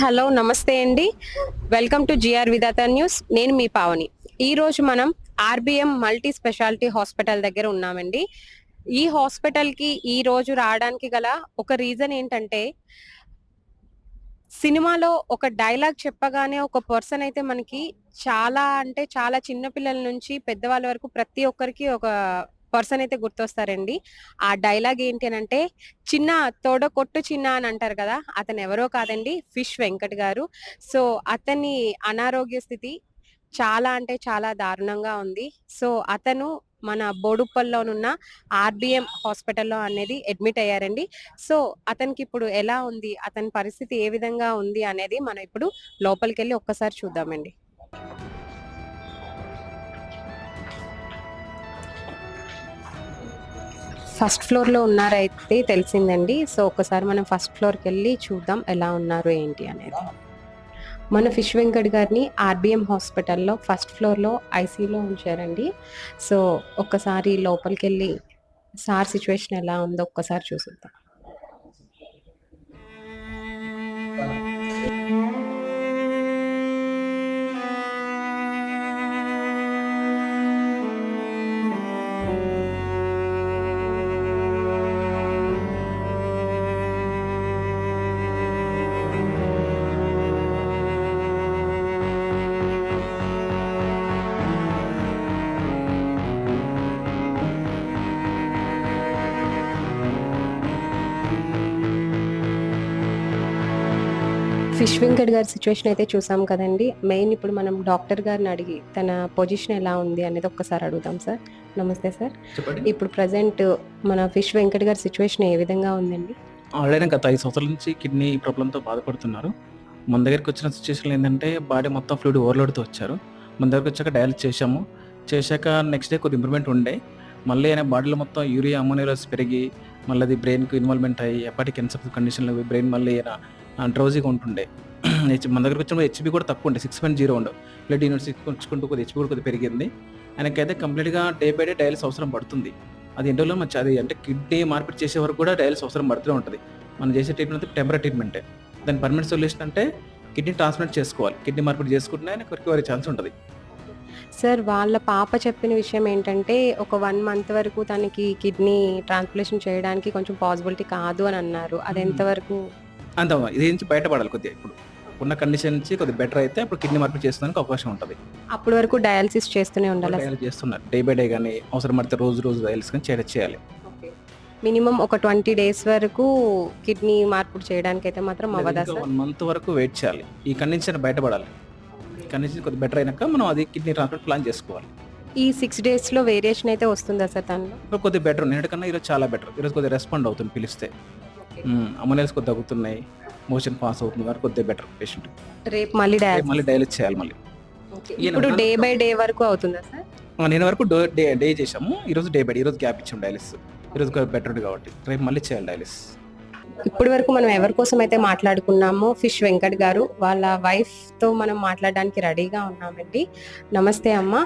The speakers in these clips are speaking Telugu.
హలో నమస్తే అండి. Welcome to G R Vidhata news. నేను మీ పావని. ఈ రోజు మనం ఆర్బిఎం మల్టీ స్పెషాలిటీ హాస్పిటల్ దగ్గర ఉన్నామండి. ఈ హాస్పిటల్కి ఈ రోజు రావడానికి గల ఒక రీజన్ ఏంటంటే సినిమాలో ఒక డైలాగ్ చెప్పగానే ఒక పర్సన్ అయితే మనకి చాలా అంటే చాలా చిన్న పిల్లల నుంచి పెద్దవాళ్ళ వరకు ప్రతి ఒక్కరికి ఒక పర్సన్ అయితే గుర్తొస్తారండి. ఆ డైలాగ్ ఏంటి అని అంటే చిన్న తోడ కొట్టు చిన్న అని అంటారు కదా అతను ఎవరో కాదండి ఫిష్ వెంకట్ గారు. సో అతని అనారోగ్య స్థితి చాలా అంటే చాలా దారుణంగా ఉంది. సో అతను మన బోడుప్పల్లోనున్న ఆర్బిఎం హాస్పిటల్లో అనేది అడ్మిట్ అయ్యారండి. సో అతనికి ఇప్పుడు ఎలా ఉంది అతని పరిస్థితి ఏ విధంగా ఉంది అనేది మనం ఇప్పుడు లోపలికి వెళ్ళి ఒక్కసారి చూద్దామండి. ఫస్ట్ ఫ్లోర్లో ఉన్నారైతే తెలిసిందండి. సో ఒకసారి మనం ఫస్ట్ ఫ్లోర్కి వెళ్ళి చూద్దాం ఎలా ఉన్నారు ఏంటి అనేది. మన ఫిష్ వెంకట్ గారిని ఆర్బిఎం హాస్పిటల్లో ఫస్ట్ ఫ్లోర్లో ఐసీలో ఉంచారండి. సో ఒక్కసారి లోపలికి వెళ్ళి సార్ సిచ్యువేషన్ ఎలా ఉందో ఒక్కసారి చూసుద్దాం. ఫిష్ వెంకట్ గారి సిచ్యువేషన్ అయితే చూసాం కదండి. మెయిన్ ఇప్పుడు మనం డాక్టర్ గారిని అడిగి తన పొజిషన్ ఎలా ఉంది అనేది ఒక్కసారి అడుగుదాం సార్. నమస్తే సార్. ఇప్పుడు ప్రజెంట్ మన ఫిష్ వెంకట్ గారి సిచ్యువేషన్ ఏ విధంగా ఉందండి? ఆల్రెడీ గత ఐదు సంవత్సరాల నుంచి కిడ్నీ ప్రాబ్లంతో బాధపడుతున్నారు. మన దగ్గరికి వచ్చిన సిచ్యువేషన్ ఏంటంటే బాడీ మొత్తం ఫ్లూయిడ్ ఓవర్లోడ్తో వచ్చారు. మన దగ్గరికి వచ్చాక డయాలిసిస్ చేశాము. చేశాక నెక్స్ట్ డే కొద్ది ఇంప్రూవ్మెంట్ ఉండే. మళ్ళీ ఆయన బాడీలో మొత్తం యూరియా అమోనియస్ పెరిగి మళ్ళీ అది బ్రెయిన్కి ఇన్వాల్వ్మెంట్ అయ్యి ఎప్పటికి క్యాన్సర్ కండిషన్లో బ్రెయిన్ మళ్ళీ డ్రౌజీగా ఉంటుండే. హెచ్- మన దగ్గరికి వచ్చినప్పుడు హెచ్బి కూడా తక్కువ ఉండే సిక్స్ పాయింట్ జీరో ఉండే. బ్లడ్ యూనిట్స్ ఉంచుకుంటూ కొద్ది హెచ్బి కూడా కొద్ది పెరిగింది. ఆయనకైతే కంప్లీట్గా డే బై డే డయాలిసిస్ అవసరం పడుతుంది. అది ఎన్ని రోజులు మంచి అది అంటే కిడ్నీ మార్పిడి చేసే వరకు కూడా డయాలిసిస్ అవసరం పడుతూనే ఉంటుంది. మనం చేసే ట్రీట్మెంట్ అయితే టెంపరీ ట్రీట్మెంటే. దాని పర్మనెంట్ సొల్యూషన్ అంటే కిడ్నీ ట్రాన్స్ప్లాంట్ చేసుకోవాలి. కిడ్నీ మార్పిడి చేసుకుంటే ఆయనకు రికవరీ ఛాన్స్ ఉంటుంది. సార్ వాళ్ళ పాప చెప్పిన విషయం ఏంటంటే ఒక వన్ మంత్ వరకు తనకి కిడ్నీ ట్రాన్స్ప్లేషన్ చేయడానికి కొంచెం పాసిబిలిటీ కాదు అని అన్నారు. అది ఎంతవరకు అంత ఇది నుంచి బయటపడాలి కొద్దిగా ఇప్పుడు. ఉన్న కండిషన్ నుంచి కొద్దిగా బెటర్ అయితే అప్పుడు కిడ్నీ మార్పిడి చేసుకోవడానికి అవకాశం ఉంటుంది. అప్పటి వరకు డయాలసిస్ చేస్తూనే ఉండాలి డయాలిసిస్ చేస్తున్నారు. డే బై డే కానీ అవసరం పడితే రోజు రోజు డయాలిసిస్ కానీ చేయడం చేయాలి. మినిమం ఒక ట్వంటీ డేస్ వరకు కిడ్నీ మార్పుడు చేయడానికి అయితే మాత్రం అవ్వదా సార్? వన్ మంత్ వరకు వెయిట్ చేయాలి. ఈ కండిషన్ బయటపడాలి. ఈ కండిషన్ కొద్దిగా బెటర్ అయినాక మనం అది కిడ్నీ ట్రాన్స్ప్లాంట్ ప్లాన్ చేసుకోవాలి. ఈ సిక్స్ డేస్లో వేరియేషన్ అయితే వస్తుందా సార్ ఇప్పుడు కొద్దిగా బెటర్ నిన్నటి కన్నా ఈరోజు చాలా బెటర్ ఈరోజు కొద్దిగా రెస్పాండ్ అవుతుంది పిలిస్తే. అమోనియల్స్ కొద్దిగా తగ్గుతున్నాయి. మోషన్ పాస్ అవుతుంది వారు కొద్దిగా బెటర్ పేషెంట్ రేపు మళ్ళీ డయాలసిస్ మళ్ళీ డైలెట్ చేయాలి మళ్ళీ. ఇప్పుడు డే బై డే వరకు అవుతుందా సార్? నేను వరకు డో డే చేసాము ఈరోజు డే బై డే ఈరోజు గ్యాప్ ఇచ్చాము డైలిస్ ఈరోజు బెటర్ కాబట్టి రేపు మళ్ళీ చేయాలి డైలిస్ ఇప్పటి వరకు మనం ఎవరి కోసం అయితే మాట్లాడుకున్నామో ఫిష్ వెంకట్ గారు వాళ్ళ వైఫ్తో మనం మాట్లాడడానికి రెడీగా ఉన్నామండి. నమస్తే అమ్మ.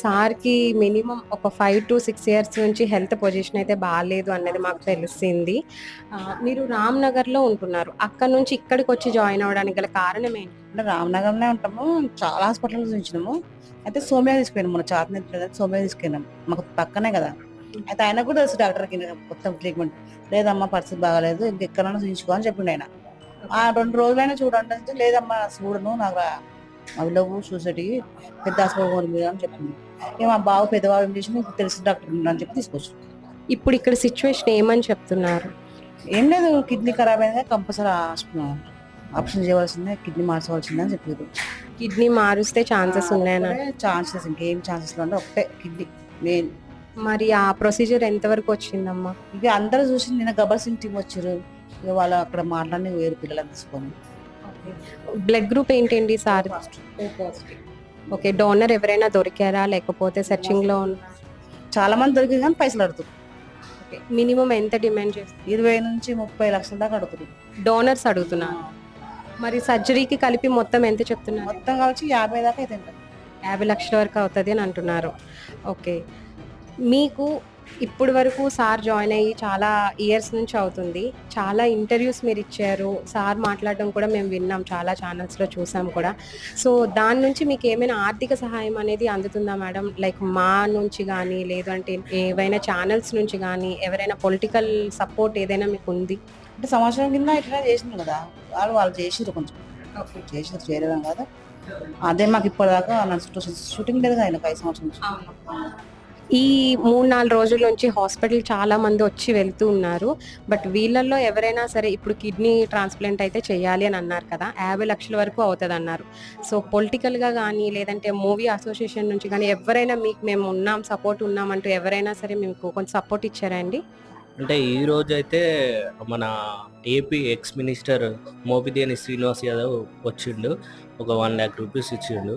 సార్కి మినిమం ఒక ఫైవ్ టు సిక్స్ ఇయర్స్ నుంచి హెల్త్ పొజిషన్ అయితే బాగాలేదు అన్నది మాకు తెలిసింది. మీరు రామ్ నగర్లో ఉంటున్నారు. అక్కడ నుంచి ఇక్కడికి వచ్చి జాయిన్ అవ్వడానికి గల కారణం ఏంటి? అంటే ఉంటాము. చాలా హాస్పిటల్స్ చూసినాము అయితే సోమ్యా తీసుకెళ్ళాం మన చార్మినార్ సోమ్యా తీసుకెళ్ళాము మాకు పక్కనే కదా. అయితే ఆయన కూడా తెలుసు డాక్టర్కి మొత్తం ట్రీట్మెంట్ లేదమ్మా పరిస్థితి బాగాలేదు ఇంకెక్కడైనా చూపించుకో అని చెప్పిండు ఆయన. ఆ రెండు రోజులైనా చూడండి అంటే లేదమ్మా చూడను నాకు రా- అవి లేవు చూసేటి పెద్ద హాస్పిటల్ మీద అని చెప్పింది ఇక మా బావ పెద్దబాబు ఏం చేసి నీకు తెలిసిన డాక్టర్ అని చెప్పి తీసుకొచ్చు ఇప్పుడు ఇక్కడ సిచ్యువేషన్ ఏమని చెప్తున్నారు? ఏం లేదు కిడ్నీ ఖరాబ్ అయింది కంపల్సరీ ఆప్షన్ చేయవలసిందే కిడ్నీ మార్చవలసిందే అని చెప్పారు కిడ్నీ మారుస్తే ఛాన్సెస్ ఉన్నాయని ఛాన్సెస్ ఇంకేం ఛాన్సెస్ అంటే ఒకటే కిడ్నీ మెయిన్. మరి ఆ ప్రొసీజర్ ఎంతవరకు వచ్చిందమ్మా? ఇక అందరూ చూసి నిన్న గబ్బర్ సింగ్ టీం వచ్చారు. ఇక వాళ్ళు అక్కడ మాట్లాడి వేరు పిల్లలను తీసుకొని. బ్లడ్ గ్రూప్ ఏంటండి సార్? ఓకే డోనర్ ఎవరైనా దొరికారా? లేకపోతే సెర్చింగ్లో చాలా మంది దొరికింది కానీ పైసలు అడుగుతారు. మినిమం ఎంత డిమాండ్ చేస్తారు? ఇరవై నుంచి ముప్పై లక్షల దాకా అడుగుతారు. డోనర్స్ అడుగుతున్నారు మరి సర్జరీకి కలిపి మొత్తం ఎంత చెప్తున్నారు? మొత్తం కలిసి యాభై దాకా అయితే యాభై లక్షల వరకు అవుతుంది అని అంటున్నారు. ఓకే. మీకు ఇప్పుడు వరకు సార్ జాయిన్ అయ్యి చాలా ఇయర్స్ నుంచి అవుతుంది. చాలా ఇంటర్వ్యూస్ మీరు ఇచ్చారు. సార్ మాట్లాడడం కూడా మేము విన్నాం. చాలా ఛానల్స్లో చూసాం కూడా. సో దాని నుంచి మీకు ఏమైనా ఆర్థిక సహాయం అనేది అందుతుందా మేడం? లైక్ మా నుంచి కానీ లేదంటే ఏవైనా ఛానల్స్ నుంచి కానీ ఎవరైనా పొలిటికల్ సపోర్ట్ ఏదైనా మీకు ఉంది? అంటే సంవత్సరం కింద ఇట్లా చేసిండ్రు కదా. వాళ్ళు వాళ్ళు చేసిర్రు కొంచెం. చేసిర్రు చేయలేదని కాదు. అదే మాకు ఇప్పటిదాకా నా షూటింగ్ లేదు కదా ఆయనకు ఐదు సంవత్సరం ఈ మూడు నాలుగు రోజుల నుంచి హాస్పిటల్ చాలా మంది వచ్చి వెళ్తూ ఉన్నారు. బట్ వీళ్ళల్లో ఎవరైనా సరే ఇప్పుడు కిడ్నీ ట్రాన్స్ప్లాంట్ అయితే చేయాలి అని అన్నారు కదా యాభై లక్షల వరకు అవుతుంది అన్నారు సో పొలిటికల్గా కానీ లేదంటే మూవీ అసోసియేషన్ నుంచి కానీ ఎవరైనా మీకు మేము ఉన్నాం సపోర్ట్ ఉన్నామంటూ ఎవరైనా సరే మీకు కొంచెం సపోర్ట్ ఇచ్చారా అండి? అంటే ఈ రోజు అయితే మన AP ex minister Mopidevi Srinivas Yadav వచ్చిండు. ఒక వన్ ల్యాక్ రూపీస్ ఇచ్చిండు.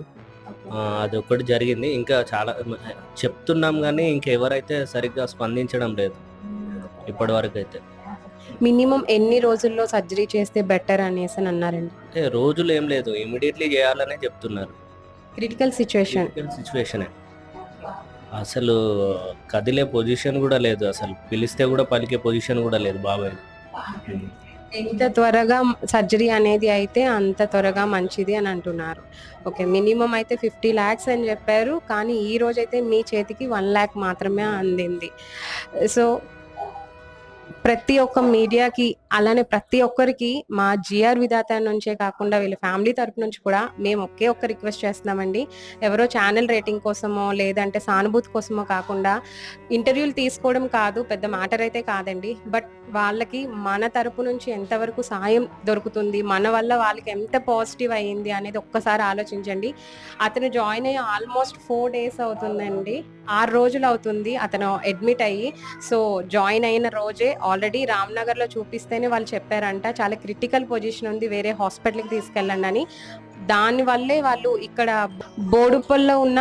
అది ఒకటి జరిగింది. ఇంకా చాలా చెప్తున్నాం కానీ ఇంకెవరైతే సరిగ్గా స్పందించడం లేదు. ఇప్పటి వరకు అయితే మినిమం ఎన్ని రోజుల్లో సర్జరీ చేస్తే బెటర్ అనేసి అని అన్నారండి? అంటే రోజులు ఏం లేదు. ఇమీడియట్లీ చేయాలనే చెప్తున్నారు. Critical situation. సిచ్యువేషనే. అసలు కదిలే పొజిషన్ కూడా లేదు. అసలు పిలిస్తే కూడా పలికే పొజిషన్ కూడా లేదు బాబాయ్. ఎంత త్వరగా సర్జరీ అనేది అయితే అంత త్వరగా మంచిది అని అంటున్నారు. ఓకే మినిమం అయితే ఫిఫ్టీ ల్యాక్స్ అని చెప్పారు కానీ ఈ రోజు అయితే మీ చేతికి వన్ ల్యాక్ మాత్రమే అందింది. సో ప్రతి ఒక్క మీడియాకి అలానే ప్రతి ఒక్కరికి మా జిఆర్ విధాత నుంచే కాకుండా వీళ్ళ ఫ్యామిలీ తరపు నుంచి కూడా మేము ఒకే ఒక్క రిక్వెస్ట్ చేస్తున్నామండి. ఎవరో ఛానల్ రేటింగ్ కోసమో లేదంటే సానుభూతి కోసమో కాకుండా ఇంటర్వ్యూలు తీసుకోవడం కాదు పెద్ద మ్యాటర్ అయితే కాదండి. బట్ వాళ్ళకి మన తరపు నుంచి ఎంతవరకు సాయం దొరుకుతుంది మన వల్ల వాళ్ళకి ఎంత పాజిటివ్ అయ్యింది అనేది ఒక్కసారి ఆలోచించండి. అతను జాయిన్ అయ్యి ఆల్మోస్ట్ ఫోర్ డేస్ అవుతుందండి. ఆరు రోజులు అవుతుంది అతను అడ్మిట్ అయ్యి. సో జాయిన్ అయిన రోజే ఆల్రెడీ రామ్నగర్లో చూపిస్తే చూపిస్తేనే వాళ్ళు చెప్పారంట. చాలా క్రిటికల్ పొజిషన్ ఉంది. వేరే హాస్పిటల్కి తీసుకెళ్ళండి అని. దానివల్లే వాళ్ళు ఇక్కడ బోడుపల్లో ఉన్న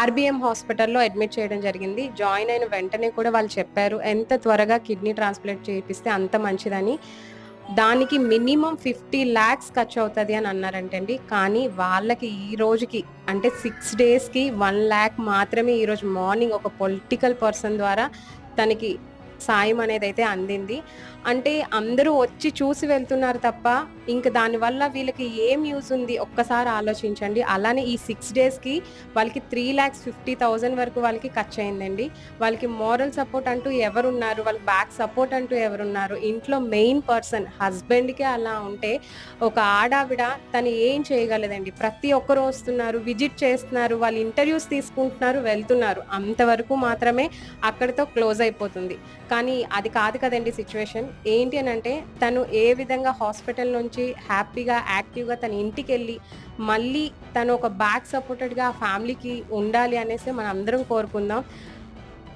ఆర్బిఎం హాస్పిటల్లో అడ్మిట్ చేయడం జరిగింది. జాయిన్ అయిన వెంటనే కూడా వాళ్ళు చెప్పారు ఎంత త్వరగా కిడ్నీ ట్రాన్స్ప్లాంట్ చేయిస్తే అంత మంచిదని. దానికి మినిమం ఫిఫ్టీ ల్యాక్స్ ఖర్చు అవుతుంది అని అన్నారంటండి. కానీ వాళ్ళకి ఈ రోజుకి అంటే సిక్స్ డేస్కి వన్ ల్యాక్ మాత్రమే ఈరోజు మార్నింగ్ ఒక పొలిటికల్ పర్సన్ ద్వారా తనకి సాయం అనేది అయితే అందింది. అంటే అందరూ వచ్చి చూసి వెళ్తున్నారు తప్ప ఇంక దానివల్ల వీళ్ళకి ఏం యూజ్ ఉంది? ఒక్కసారి ఆలోచించండి. అలానే ఈ సిక్స్ డేస్కి వాళ్ళకి త్రీ ల్యాక్స్ ఫిఫ్టీ థౌజండ్ వరకు వాళ్ళకి ఖర్చు అయిందండి వాళ్ళకి మోరల్ సపోర్ట్ అంటూ ఎవరున్నారు? వాళ్ళకి బ్యాక్ సపోర్ట్ అంటూ ఎవరున్నారు? ఇంట్లో మెయిన్ పర్సన్ హస్బెండ్కే అలా ఉంటే ఒక ఆడావిడ తను ఏం చేయగలదండి? ప్రతి ఒక్కరు వస్తున్నారు విజిట్ చేస్తున్నారు వాళ్ళు ఇంటర్వ్యూస్ తీసుకుంటున్నారు వెళ్తున్నారు. అంతవరకు మాత్రమే అక్కడితో క్లోజ్ అయిపోతుంది. కానీ అది కాదు కదండి సిచ్యువేషన్ ఏంటి అని అంటే తను ఏ విధంగా హాస్పిటల్ నుంచి హ్యాపీగా యాక్టివ్గా తన ఇంటికి వెళ్ళి మళ్ళీ తను ఒక బ్యాక్ సపోర్టెడ్గా ఫ్యామిలీకి ఉండాలి అనేసి మనం అందరం కోరుకుందాం.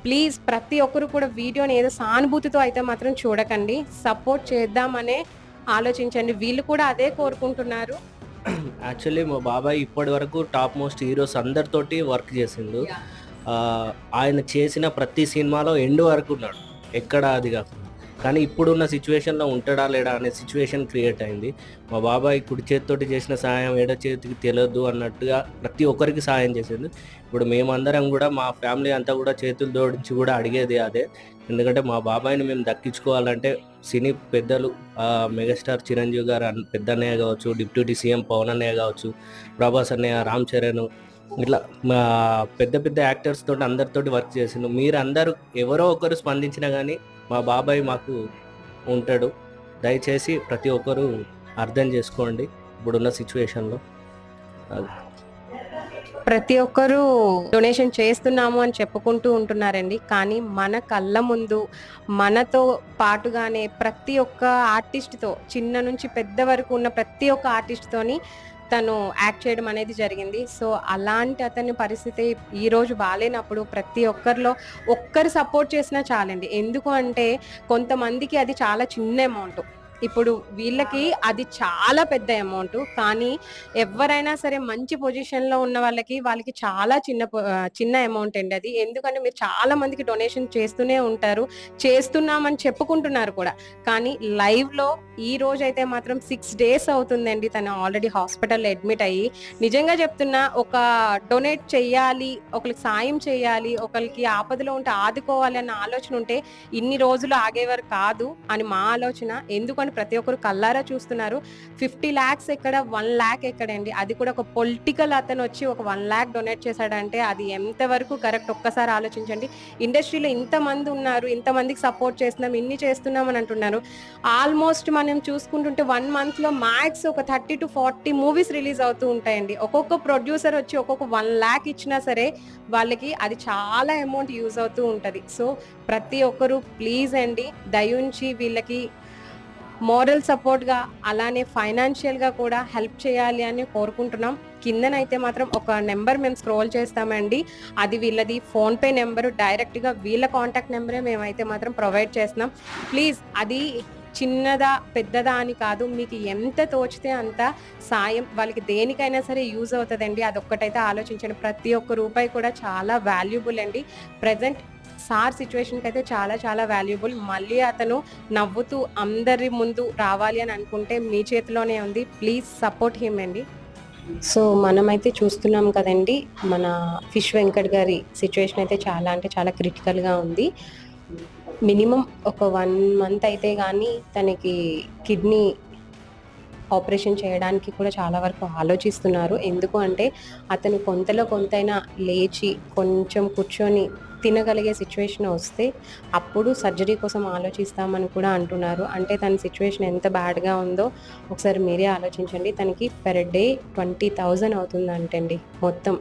ప్లీజ్ ప్రతి ఒక్కరు కూడా వీడియోని ఏదో సానుభూతితో అయితే మాత్రం చూడకండి. సపోర్ట్ చేద్దామనే ఆలోచించండి. వీళ్ళు కూడా అదే కోరుకుంటున్నారు. యాక్చువల్లీ మా బాబాయ్ ఇప్పటి వరకు టాప్ మోస్ట్ హీరోస్ అందరితోటి వర్క్ చేసిండు. ఆయన చేసిన ప్రతి సినిమాలో ఎండ్ వరకు ఉన్నాడు. ఎక్కడ అది కాకుండా. కానీ ఇప్పుడున్న సిచ్యువేషన్లో ఉంటాడా లేడా అనే సిచ్యువేషన్ క్రియేట్ అయింది. మా బాబాయ్ కుడి చేతితోటి చేసిన సహాయం ఎడ చేతికి తెలియదు అన్నట్టుగా ప్రతి ఒక్కరికి సహాయం చేసింది. ఇప్పుడు మేమందరం కూడా మా ఫ్యామిలీ అంతా కూడా చేతులు జోడించి కూడా అడిగేది అదే. ఎందుకంటే మా బాబాయ్ని మేము దక్కించుకోవాలంటే సినీ పెద్దలు మెగాస్టార్ చిరంజీవి గారు అన్న- పెద్ద అన్నయ్య కావచ్చు డిప్యూటీ సీఎం పవన్ అన్నయ్య కావచ్చు ప్రభాస్ అన్నయ్య రామ్ చరణ్ ఇట్లా మా పెద్ద పెద్ద యాక్టర్స్ తోటి అందరితోటి వర్క్ చేసిండు. మీరు అందరూ ఎవరో ఒకరు స్పందించినా కానీ మా బాబాయ్ మాకు ఉంటాడు. దయచేసి ప్రతి ఒక్కరు అర్థం చేసుకోండి ఇప్పుడున్న సిచ్యువేషన్లో. ప్రతి ఒక్కరూ డొనేషన్ చేస్తున్నాము అని చెప్పుకుంటూ ఉంటున్నారండి. కానీ మన కళ్ళ ముందు మనతో పాటుగానే ప్రతి ఒక్క ఆర్టిస్ట్తో చిన్న నుంచి పెద్ద వరకు ఉన్న ప్రతి ఒక్క ఆర్టిస్ట్తోని తను యాక్ట్ చేయడం అనేది జరిగింది. సో అలాంటి అతని పరిస్థితి ఈ రోజు బాగాలేనప్పుడు ప్రతి ఒక్కరిలో ఒక్కరు సపోర్ట్ చేసినా చాలండి. ఎందుకు అంటే కొంతమందికి అది చాలా చిన్న అమౌంట్. ఇప్పుడు వీళ్ళకి అది చాలా పెద్ద అమౌంట్. కానీ ఎవరైనా సరే మంచి పొజిషన్లో ఉన్న వాళ్ళకి వాళ్ళకి చాలా చిన్న చిన్న అమౌంట్ అండి అది. ఎందుకంటే మీరు చాలా మందికి డొనేషన్ చేస్తూనే ఉంటారు. చేస్తున్నామని చెప్పుకుంటున్నారు కూడా. కానీ లైవ్లో ఈ రోజు అయితే మాత్రం సిక్స్ డేస్ అవుతుందండి తను ఆల్రెడీ హాస్పిటల్ అడ్మిట్ అయ్యి. నిజంగా చెప్తున్నా ఒక డొనేట్ చేయాలి ఒకరికి సాయం చేయాలి ఒకరికి ఆపదలో ఉంటే ఆదుకోవాలి అన్న ఆలోచన ఉంటే ఇన్ని రోజులు ఆగేవారు కాదు అని మా ఆలోచన. ఎందుకంటే ప్రతి ఒక్కరు కల్లారా చూస్తున్నారు. ఫిఫ్టీ ల్యాక్స్ ఎక్కడ? వన్ ల్యాక్ ఎక్కడండి? అది కూడా ఒక పొలిటికల్ అతను వచ్చి ఒక వన్ ల్యాక్ డొనేట్ చేశాడంటే అది ఎంతవరకు కరెక్ట్? ఒక్కసారి ఆలోచించండి. ఇండస్ట్రీలో ఇంతమంది ఉన్నారు ఇంతమందికి సపోర్ట్ చేస్తున్నాం ఇన్ని చేస్తున్నాం అని అంటున్నారు. ఆల్మోస్ట్ మనం చూసుకుంటుంటే వన్ మంత్లో మ్యాక్స్ ఒక thirty to forty movies release అవుతూ ఉంటాయండి. ఒక్కొక్క ప్రొడ్యూసర్ వచ్చి ఒక్కొక్క వన్ ల్యాక్ ఇచ్చినా సరే వాళ్ళకి అది చాలా అమౌంట్ యూజ్ అవుతూ ఉంటుంది. సో ప్రతి ఒక్కరు ప్లీజ్ అండి దయించి వీళ్ళకి మోరల్ సపోర్ట్గా అలానే ఫైనాన్షియల్గా కూడా హెల్ప్ చేయాలి అని కోరుకుంటున్నాం. కిందనైతే మాత్రం ఒక నెంబర్ మేము స్క్రోల్ చేస్తామండి. అది వీళ్ళది ఫోన్పే నెంబరు డైరెక్ట్గా వీళ్ళ కాంటాక్ట్ నెంబరే మేమైతే మాత్రం ప్రొవైడ్ చేస్తున్నాం. ప్లీజ్ అది చిన్నదా పెద్దదా అని కాదు మీకు ఎంత తోచితే అంత సాయం వాళ్ళకి దేనికైనా సరే యూజ్ అవుతుందండి. అదొక్కటైతే ఆలోచించండి. ప్రతి ఒక్క రూపాయి కూడా చాలా వాల్యుబుల్ అండి. ప్రజెంట్ సార్ సిచ్యువేషన్కి అయితే చాలా చాలా వాల్యుబుల్ మళ్ళీ అతను నవ్వుతూ అందరి ముందు రావాలి అని అనుకుంటే మీ చేతిలోనే ఉంది. ప్లీజ్ సపోర్ట్ హిమ్ అండి. సో మనమైతే చూస్తున్నాం కదండి మన ఫిష్ వెంకట్ గారి సిచ్యువేషన్ అయితే చాలా అంటే చాలా క్రిటికల్గా ఉంది. మినిమం ఒక వన్ మంత్ అయితే కానీ తనకి కిడ్నీ ఆపరేషన్ చేయడానికి కూడా చాలా వరకు ఆలోచిస్తున్నారు. ఎందుకు అంటే అతను కొంతలో కొంతైనా లేచి కొంచెం కూర్చొని తినగలిగే సిచ్యువేషన్ వస్తే అప్పుడు సర్జరీ కోసం ఆలోచిస్తామని కూడా అంటున్నారు. అంటే తన సిచ్యువేషన్ ఎంత బ్యాడ్గా ఉందో ఒకసారి మీరే ఆలోచించండి. తనకి పెర్ డే ట్వంటీ థౌజండ్ అవుతుంది అంటండి మొత్తం.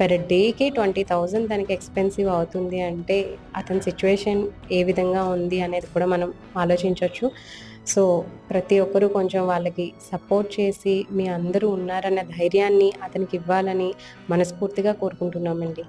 పెర్ డేకి ట్వంటీ థౌజండ్ తనకి ఎక్స్పెన్సివ్ అవుతుంది అంటే అతని సిచ్యువేషన్ ఏ విధంగా ఉంది అనేది కూడా మనం ఆలోచించవచ్చు సో ప్రతి ఒక్కరూ కొంచెం వాళ్ళకి సపోర్ట్ చేసి మీ అందరూ ఉన్నారన్న ధైర్యాన్ని అతనికి ఇవ్వాలని మనస్ఫూర్తిగా కోరుకుంటున్నామండి.